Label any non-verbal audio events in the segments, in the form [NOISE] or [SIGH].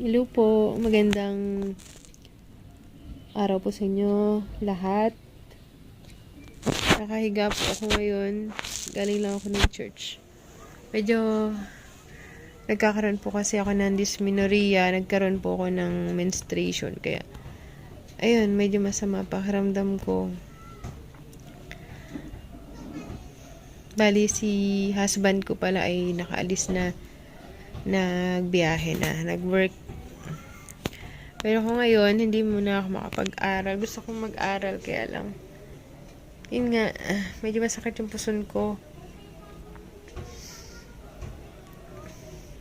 Hello po, magandang araw po sa inyo lahat. Nakahiga po ako ngayon. Galing lang ako ng church. Medyo nagkakaroon po kasi ako ng dysmenorrhea. Nagkaroon po ako ng menstruation. Kaya, ayun, medyo masama pakiramdam ko. Bali, si husband ko pala ay nakaalis na nagbiyahe na, nag-work. Pero kung ngayon, hindi muna ako makapag-aral. Gusto kong mag-aral, kaya lang. Yun nga, ah, medyo masakit yung puson ko.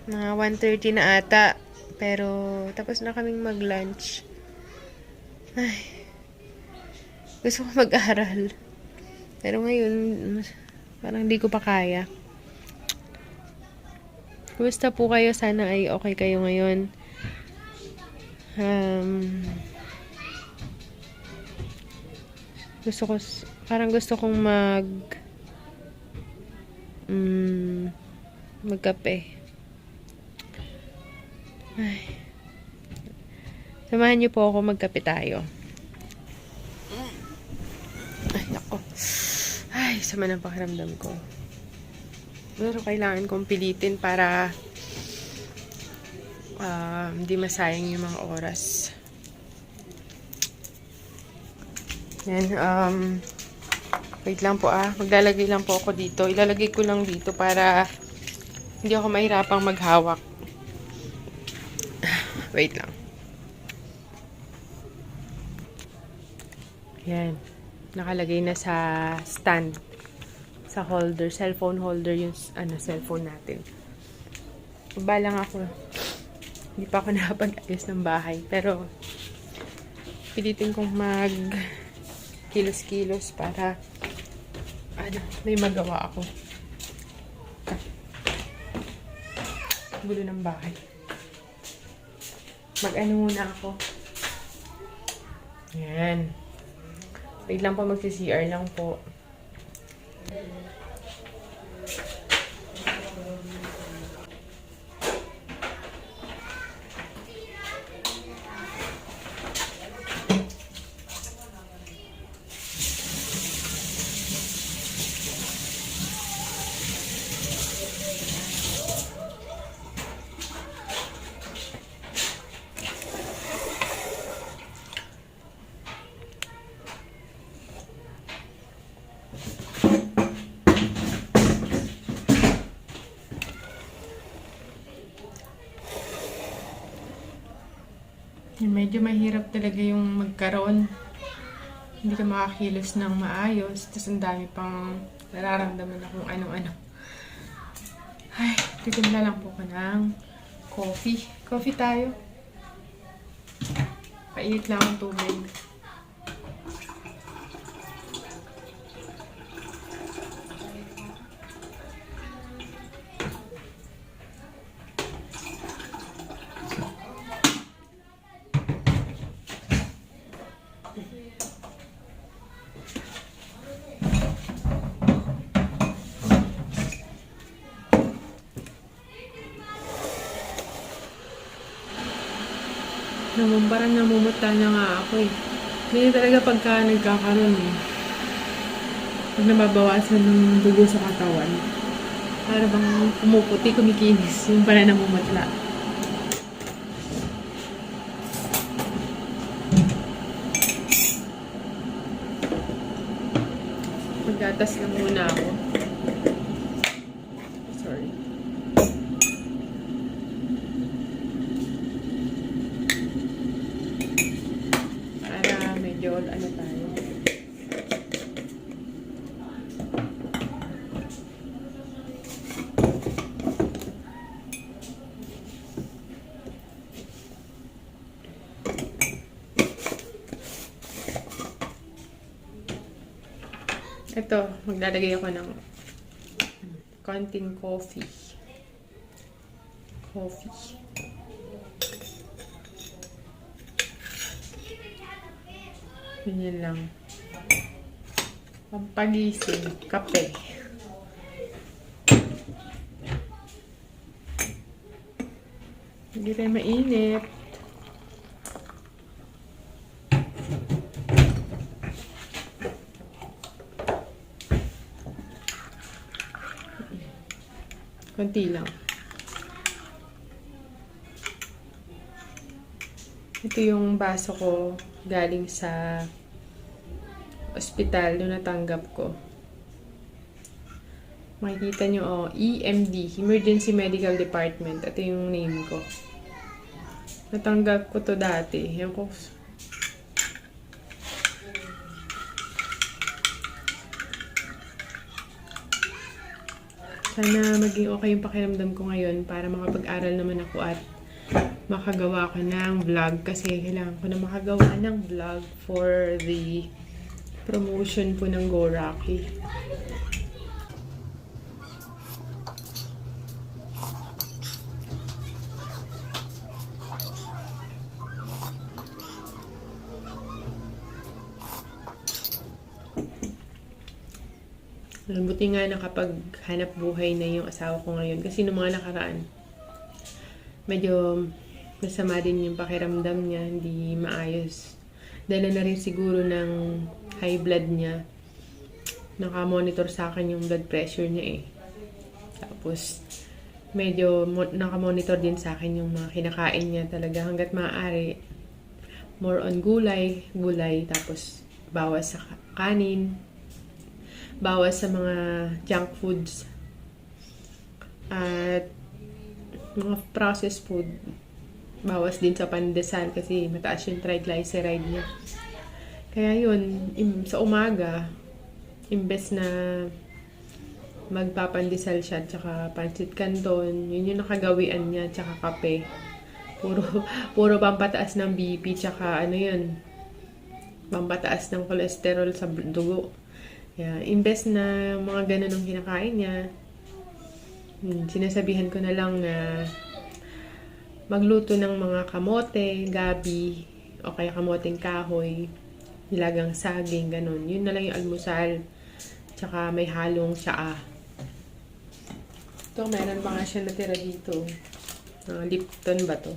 Mga 1.30 na ata. Pero, tapos na kaming mag-lunch. Ay, gusto ko mag-aral. Pero ngayon, parang hindi ko pa kaya. Kumusta po kayo? Sana ay okay kayo ngayon. Um, gusto ko, parang gusto kong mag, mm, magkape. Ay. Samahan niyo po ako magkape tayo. Ay, nako. Ay, sama ng pakiramdam ko. Pero kailangan kong pilitin para ah, hindi masayang yung mga oras. Yan, um, wait lang po ah. Maglalagay lang po ako dito. Ilalagay ko lang dito para hindi ako mahirapang maghawak. [SIGHS] Wait lang. Yan. Nakalagay na sa stand sa holder, cellphone holder yung ano, cellphone natin. Baba lang ako. Hindi pa ako [LAUGHS] nakapag-ayos ng bahay. Pero, pilitin kong mag kilos-kilos para ano, may magawa ako. Gulo ng bahay. Mag-ano muna ako. Yan. Wait lang po, magsi-CR lang po. Yun, mahirap talaga yung magkaroon. Hindi ka makakilos ng maayos. Tapos ang dami pang nararamdaman na kung ano-ano. Ay, titimla lang po ko ng coffee. Coffee tayo. Painit lang ang tubig. Naman, parang namumuta na nga ako eh. Hindi talaga pagka nagkakaroon eh. Pag nababawasan ng dugo sa katawan, para bang pumuputi, kumikinis. Yung pala namumutla. Maggatas lang muna ako. Sorry. Para medyo ano tayo. Ito, maglalagay ako ng konting coffee. Coffee. Ganyan lang. Pampagising, kape. Hindi rin mainit. Konti lang. Ito yung baso ko galing sa ospital nung natanggap ko. Makikita nyo, oh, EMD, Emergency Medical Department. Ito yung name ko. Natanggap ko to dati. Yan ko. Sana maging okay yung pakiramdam ko ngayon para makapag-aral naman ako at makagawa ko ng vlog kasi kailangan ko na makagawa ng vlog for the promotion po ng Go Buti nga nakapaghanap buhay na yung asawa ko ngayon. Kasi nung mga nakaraan, medyo masama din yung pakiramdam niya, hindi maayos. Dala na rin siguro ng high blood niya. Nakamonitor sa akin yung blood pressure niya eh. Tapos, medyo mo- nakamonitor din sa akin yung mga kinakain niya talaga hanggat maaari. More on gulay, gulay, tapos bawas sa ka- kanin, bawas sa mga junk foods. At mga processed food bawas din sa pandesal kasi mataas yung triglyceride niya. Kaya yun sa umaga imbes na magpapandesal siya tsaka pancit canton yun yung nakagawian niya tsaka kape. Puro [LAUGHS] puro pampataas ng BP tsaka ano yun pampataas ng cholesterol sa dugo Yeah, imbes na mga ganun ang kinakain niya, hmm, sinasabihan ko na lang na magluto ng mga kamote, gabi, o kaya kamoteng kahoy, nilagang saging, ganun. Yun na lang yung almusal. Tsaka may halong tsaa. Ito, meron pa nga siya natira dito. Mga Lipton ba to?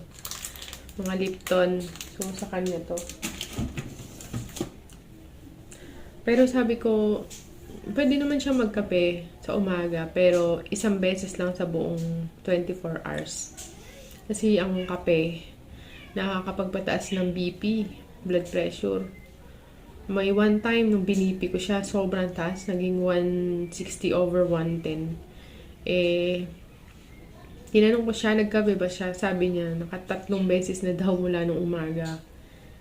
Mga Lipton. So, sa kanya to. Pero sabi ko, pwede naman siya magkape sa umaga, pero isang beses lang sa buong 24 hours. Kasi ang kape, nakakapagpataas ng BP, blood pressure. May one time nung binipi ko siya, sobrang taas, naging 160 over 110. Eh, tinanong ko siya, nagkape ba siya? Sabi niya, nakatatlong beses na daw mula nung umaga.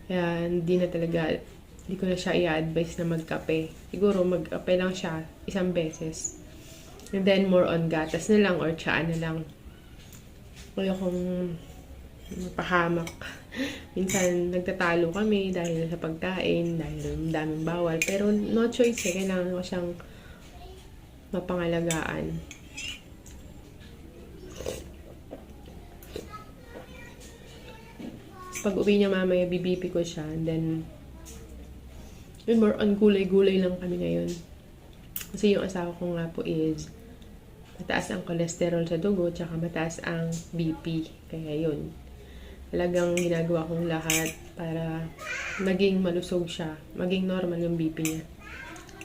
Kaya hindi na talaga hindi ko na siya i-advise na magkape. Siguro magkape lang siya isang beses. And then more on gatas na lang or tsaa na lang. Kung mapahamak. [LAUGHS] Minsan nagtatalo kami dahil sa pagkain, dahil daming bawal. Pero no choice eh. Kailangan ko siyang mapangalagaan. Pag uwi niya mamaya, bibipi ko siya. And then, yun, more on gulay-gulay lang kami ngayon. Kasi yung asawa ko nga po is mataas ang cholesterol sa dugo, tsaka mataas ang BP. Kaya yun. Talagang ginagawa kong lahat para maging malusog siya. Maging normal yung BP niya.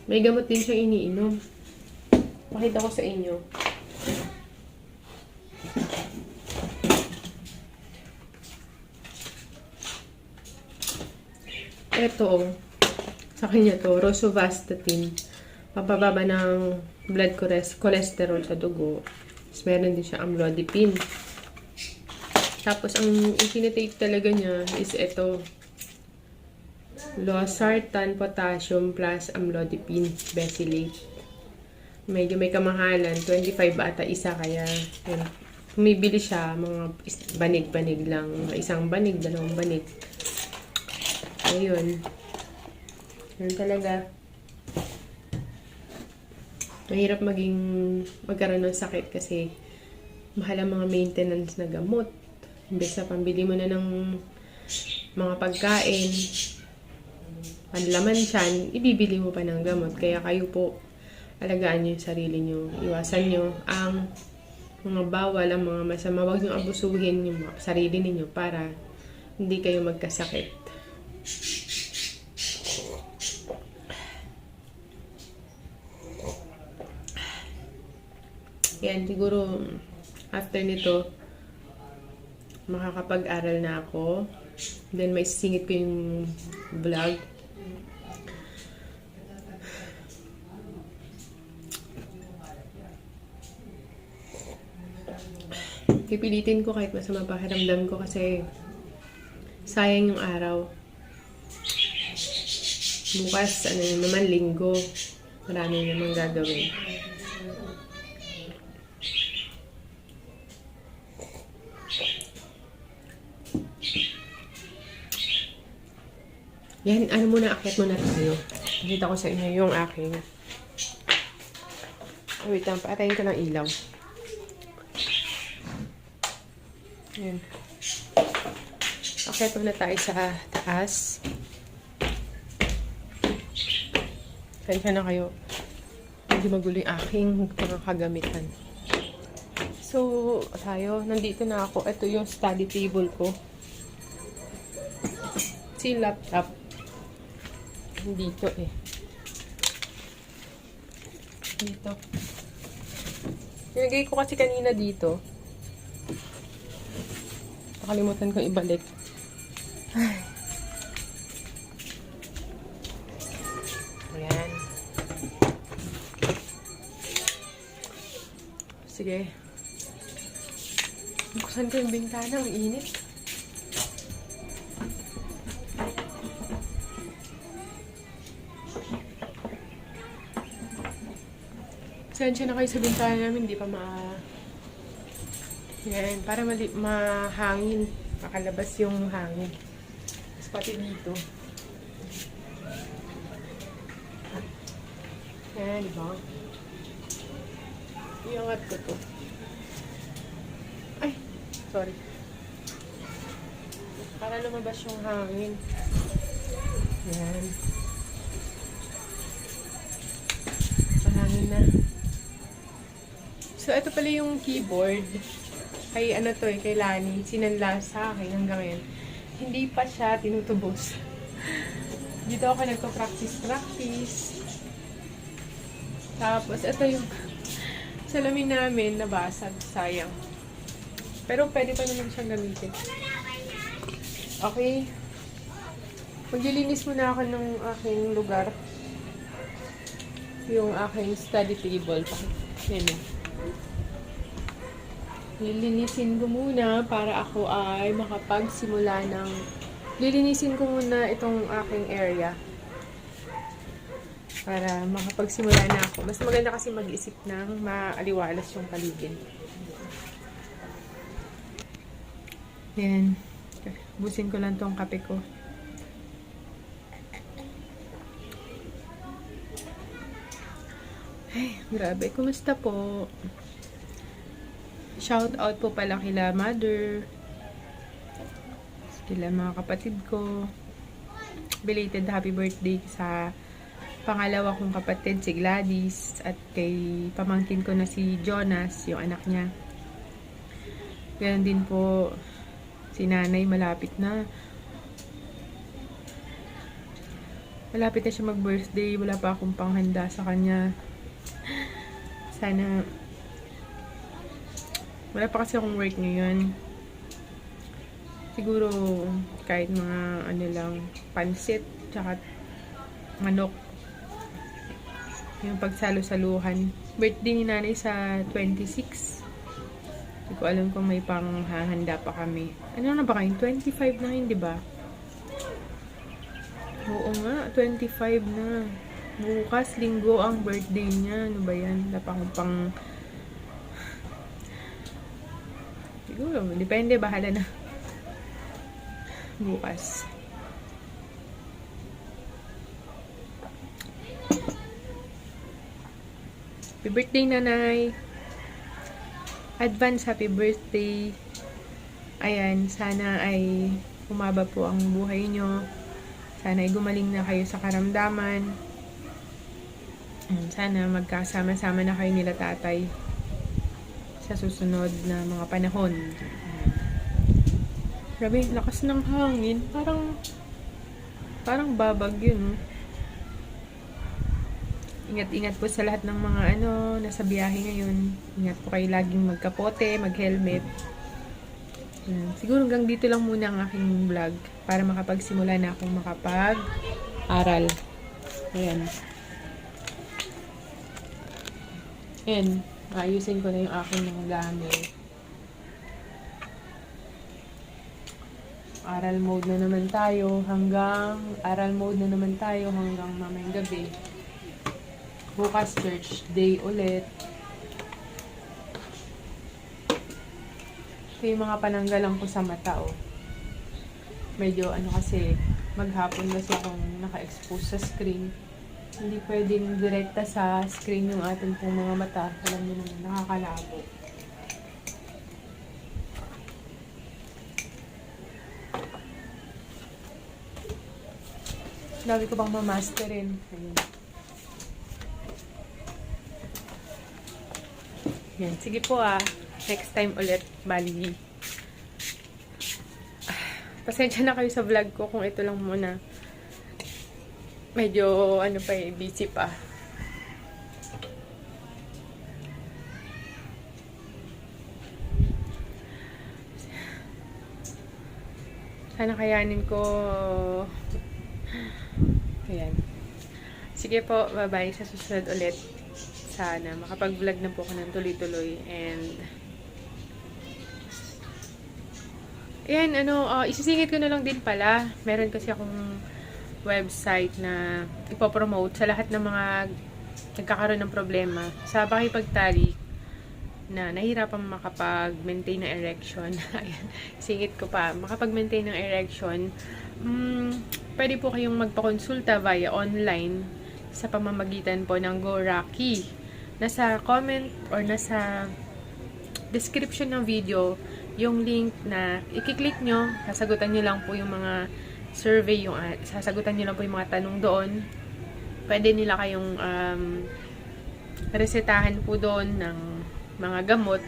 May gamot din siyang iniinom. Pakita ko sa inyo. Ito, sa kanya to, rosuvastatin. Pampababa ng blood cholesterol sa dugo. Tapos meron din siya amlodipine. Tapos ang itinitake talaga niya is ito. Losartan potassium plus amlodipine becylate. Medyo may kamahalan. 25 ata isa kaya yun. Bumibili siya mga banig-banig lang. Isang banig, dalawang banig. Ayun. Yun talaga. Mahirap maging magkaroon ng sakit kasi mahal ang mga maintenance na gamot. Imbes na pambili mo na ng mga pagkain, panlaman siyan, ibibili mo pa ng gamot. Kaya kayo po, alagaan nyo yung sarili nyo. Iwasan nyo ang mga bawal, ang mga masama. Huwag nyo abusuhin yung sarili ninyo para hindi kayo magkasakit. Yan, siguro after nito, makakapag-aral na ako. Then may singit ko yung vlog. Pipilitin ko kahit masama pakiramdam ko kasi sayang yung araw. Bukas, ano naman, linggo. Marami naman gagawin. Yan, ano muna, akit muna tayo. Nakita ko sa inyo yung aking... Wait lang, paatayin ko ng ilaw. Yan. Akit muna tayo sa taas. Tensya na kayo. Hindi magulo yung aking mga kagamitan. So, tayo, nandito na ako. Ito yung study table ko. Si laptop. Dito eh. Dito. Nilagay ko kasi kanina dito. Nakalimutan ko ibalik. Ay. [SIGHS] Ayan. Sige. Buksan ko yung bintana. Ang Sensya na kayo sa bintana namin, hindi pa ma... Yan, para mali mahangin. Makalabas yung hangin. Tapos pati dito. Yan, di ba? Iangat ko to. Ay, sorry. Para lumabas yung hangin. Yan. Ito pala yung keyboard. Kay ano to eh, kay Lani. Sinanla sa akin hanggang ngayon. Hindi pa siya tinutubos. [LAUGHS] Dito ako nagpa-practice-practice. Tapos, ito yung [LAUGHS] salamin namin nabasag. Sayang. Pero pwede pa naman siyang gamitin. Okay. Maglilinis muna ako ng aking lugar. Yung aking study table. Yan eh. Lilinisin ko muna para ako ay makapagsimula ng... Lilinisin ko muna itong aking area. Para makapagsimula na ako. Mas maganda kasi mag-isip ng maaliwalas yung paligid. Yan. Busin ko lang tong kape ko. Ay, grabe. Kumusta po? Shout out po pala kila mother. Kila mga kapatid ko. Belated happy birthday sa pangalawa kong kapatid, si Gladys. At kay pamangkin ko na si Jonas, yung anak niya. Ganon din po si nanay malapit na. Malapit na siya mag-birthday. Wala pa akong panghanda sa kanya. Sana wala pa kasi akong work ngayon. Siguro kahit mga ano lang pansit tsaka manok. Yung pagsalo-saluhan. Birthday ni nanay sa 26. Hindi ko alam kung may pang hahanda pa kami. Ano na ba kayo? 25 na yun, di ba? Oo nga, 25 na. Bukas, linggo ang birthday niya. Ano ba yan? Wala pa pang... Siguro, depende. Bahala na. Bukas. Happy birthday, nanay. Advance happy birthday. Ayan, sana ay umaba po ang buhay nyo. Sana ay gumaling na kayo sa karamdaman. Sana magkasama-sama na kayo nila tatay. Sa susunod na mga panahon. Grabe, lakas ng hangin. Parang, parang babag yun. Ingat-ingat po sa lahat ng mga ano, nasa biyahe ngayon. Ingat po kayo laging magkapote, mag-helmet. Siguro hanggang dito lang muna ang aking vlog para makapagsimula na akong makapag-aral. Ayan. Ayan. Ayusin ko na yung aking mga gamit. Aral mode na naman tayo hanggang aral mode na naman tayo hanggang mamayang gabi. Bukas church day ulit. Ito yung mga pananggalang ko sa mata, oh. Medyo ano kasi, maghapon kasi akong naka-expose sa screen. Hindi pwedeng direkta sa screen yung ating pong mga mata. Alam niyo naman, nakakalabo. Dami ko pang mamasterin. Ayun. Yan. Sige po ah. Next time ulit. Bali. Ah, Pasensya na kayo sa vlog ko kung ito lang muna. Medyo ano pa eh, busy pa. Sana kayanin ko. Ayan. Sige po, bye-bye. Sa susunod ulit. Sana makapag-vlog na po ako ng tuloy-tuloy. And, ayan, ano, uh, isisingit ko na lang din pala. Meron kasi akong website na ipopromote sa lahat ng mga nagkakaroon ng problema sa pakipagtali na nahirapan makapag-maintain ng erection. [LAUGHS] Ayan, singit ko pa. Makapag-maintain ng erection, mm, pwede po kayong magpakonsulta via online sa pamamagitan po ng GoRaki. Nasa comment or nasa description ng video yung link na i-click nyo, sasagutan nyo lang po yung mga survey, yung, ah, sasagutan nyo lang po yung mga tanong doon. Pwede nila kayong um, resetahan po doon ng mga gamot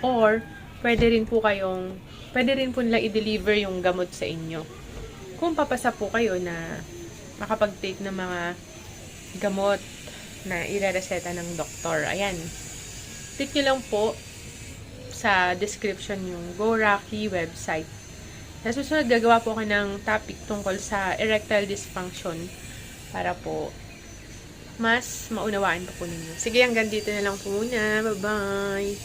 or pwede rin po kayong pwede rin po nila i-deliver yung gamot sa inyo. Kung papasa po kayo na makapag-take ng mga gamot na ire-reseta ng doktor. Ayan. Click nyo lang po sa description yung GoRaki website. Sa susunod, gagawa po ako ng topic tungkol sa erectile dysfunction para po mas maunawaan pa po ninyo. Sige, hanggang dito na lang po muna. Bye-bye!